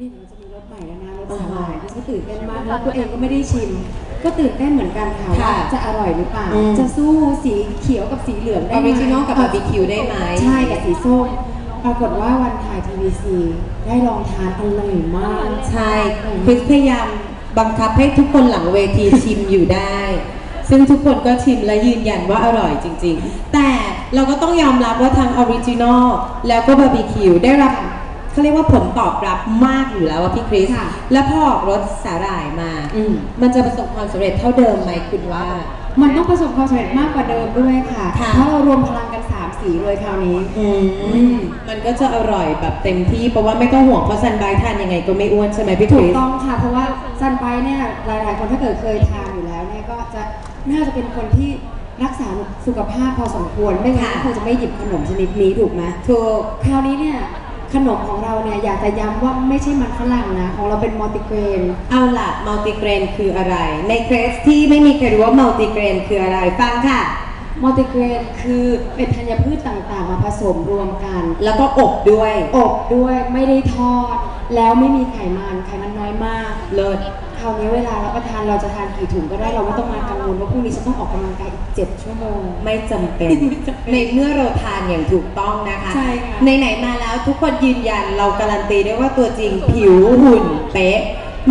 นี่มันจะมีรสใหม่แล้วนะรสสาหร่ายที่ฉันตื่นเต้นมากแล้วตัวเองก็ไม่ได้ชิม ก็ตื่นเต้นเหมือนกันค่ะค่ะว่าจะอร่อยหรือเปล่า อืม จะสู้สีเขียวกับสีเหลืองได้ออไหมริจินอลกับบาร์บีคิวได้ไหม ใช่กับสีส้มปรากฏว่าวันถ่ายทีวีซีได้ลองทานอร่อยมาก ใช่คริสพยายามบังคับให้ทุกคนหลังเวทีชิมอยู่ได้ ซึ่งทุกคนก็ชิมและยืนยันว่าอร่อยจริง ๆ แต่เราก็ต้องยอมรับว่าทางออริจินอลแล้วก็บาร์บีคิวได้รับ เขาเรียกว่าผลตอบรับมากอยู่แล้วว่าพี่คริส ค่ะ และพอออกรสสาหร่ายมา อืม มันจะประสบความสำเร็จเท่าเดิมไหมคุณว่า มันต้องประสบความสำเร็จมากกว่าเดิมด้วยค่ะค่ะ เพราะเรารวมพลังกันสามสีเลยคราวนี้ อืม มันก็จะอร่อยแบบเต็มที่เพราะว่าไม่ต้องห่วงเพราะซันไบทานยังไงก็ไม่อ้วนใช่ไหมพี่คถูกริส ต้องค่ะ เพราะว่าซันไปเนี่ยหลาย ๆ คนถ้าเกิดเคยทานอยู่แล้วเนี่ยก็จะน่าจะเป็นคนที่รักษาสุขภาพพอสมควรไม่งั้นค่ะคงจะไม่หยิบขนมชนิดนี้ถูกไหมถูก คราวนี้เนี่ย ขนมของเราเนี่ยอยากจะย้ำว่าไม่ใช่มันฝรั่งนะ ของเราเป็นมัลติเกรน เอาล่ะมัลติเกรนคืออะไร ในเครสที่ไม่มีใครรู้ว่ามัลติเกรนคืออะไรฟังค่ะ มัลติเกรนคือเป็นธัญพืชต่างๆ มาผสมรวมกัน แล้วก็อบด้วย อบด้วยไม่ได้ทอด แล้วไม่มีไขมันไขมันน้อยมาก เลิศค ราวนี้เวลารับประทานเราจะทานกี่ถุงก็ได้เราไม่ต้องมากังวลว่าพรุ่งนี้จะต้องออกกำลังกายอีก7ชั่วโมงไม่จำเป็นไม่จำเป็น ในเมื่อเราทานอย่างถูกต้องนะคะใช่ค่ะ ไหนๆมาแล้วทุกคนยืนยันเราการันตีได้ว่าตัวจริงผิวหุ่นเป๊ะ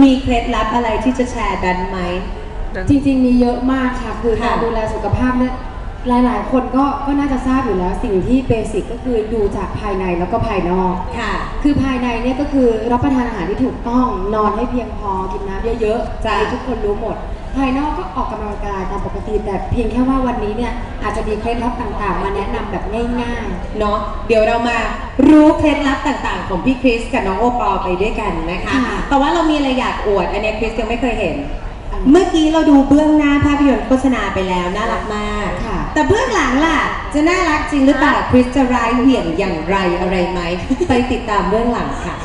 มีเคล็ดลับอะไรที่จะแชร์กันไหม จริงๆมีเยอะมากค่ะ คือค่ะการดูแลสุขภาพเนี่ย หลายๆ คนก็ก็น่าจะทราบอยู่แล้ว สิ่งที่เบสิกก็คือดูจากภายในแล้วก็ภายนอก ค่ะ คือภายในเนี่ยก็คือรับประทานอาหารที่ถูกต้องนอนให้เพียงพอกินน้ำเยอะๆจ้ะ อันนี้ทุกคนรู้หมด ภายนอกก็ออกกำลังกายตามปกติแต่เพียงแค่ว่าวันนี้เนี่ยอาจจะมีเคล็ดลับต่างๆ มาแนะนำแบบง่ายเนาะเดี๋ยวเรามารู้เคล็ดลับต่างๆ ของพี่คริสกับน้องโอปอล์ไปด้วยกันนะคะ ค่ะ แต่ว่าเรามีอะไรอยากอวด อันเนี้ยคริสยังไม่เคยเห็นอัน เมื่อกี้เราดูเบื้องหน้าภาพยนตร์โฆษณาไปแล้วน่ารักมาก ค่ะ แต่เบื้องหลังล่ะ จะน่ารักจริงหรือเปล่าคริสจะร้ายเหวี่ยงอย่างไรอะไรไหม ไปติดตามเบื้องหลังค่ะ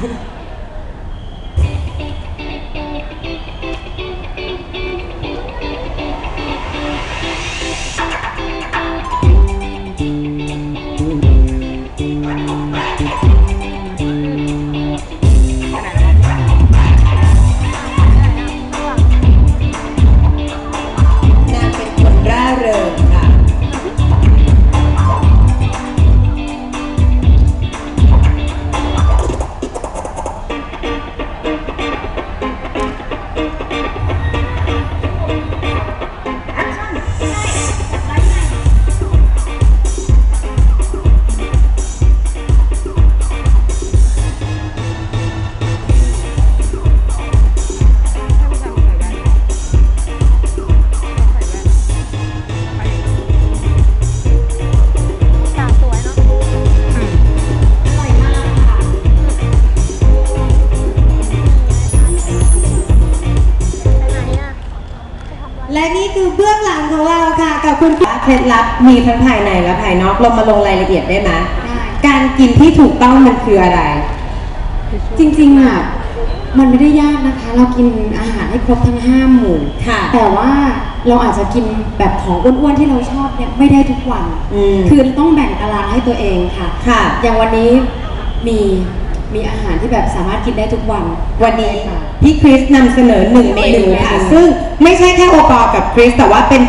นี่คือเบื้องหลังของเราค่ะ กับคุณเคล็ดลับมีทั้งภายในและภายนอกเรามาลงรายละเอียดได้ไหมได้การกินที่ถูกต้องมันคืออะไร จริงๆอะมันไม่ได้ยากนะคะ เรากินอาหารให้ครบทั้งห้าหมู่ค่ะแต่ว่าเราอาจจะกินแบบของอ้วนๆที่เราชอบเนี่ยไม่ได้ทุกวันอืมคือต้องแบ่งตารางให้ตัวเองค่ะค่ะอย่างวันนี้มี มีอาหารที่แบบสามารถกินได้ทุกวัน วันนี้ค่ะพี่คริสนำเสนอหนึ่งเมนูค่ะหนึ่งเมนูซึ่งไม่ใช่แค่โอปอล์กับคริสแต่ว่าเป็น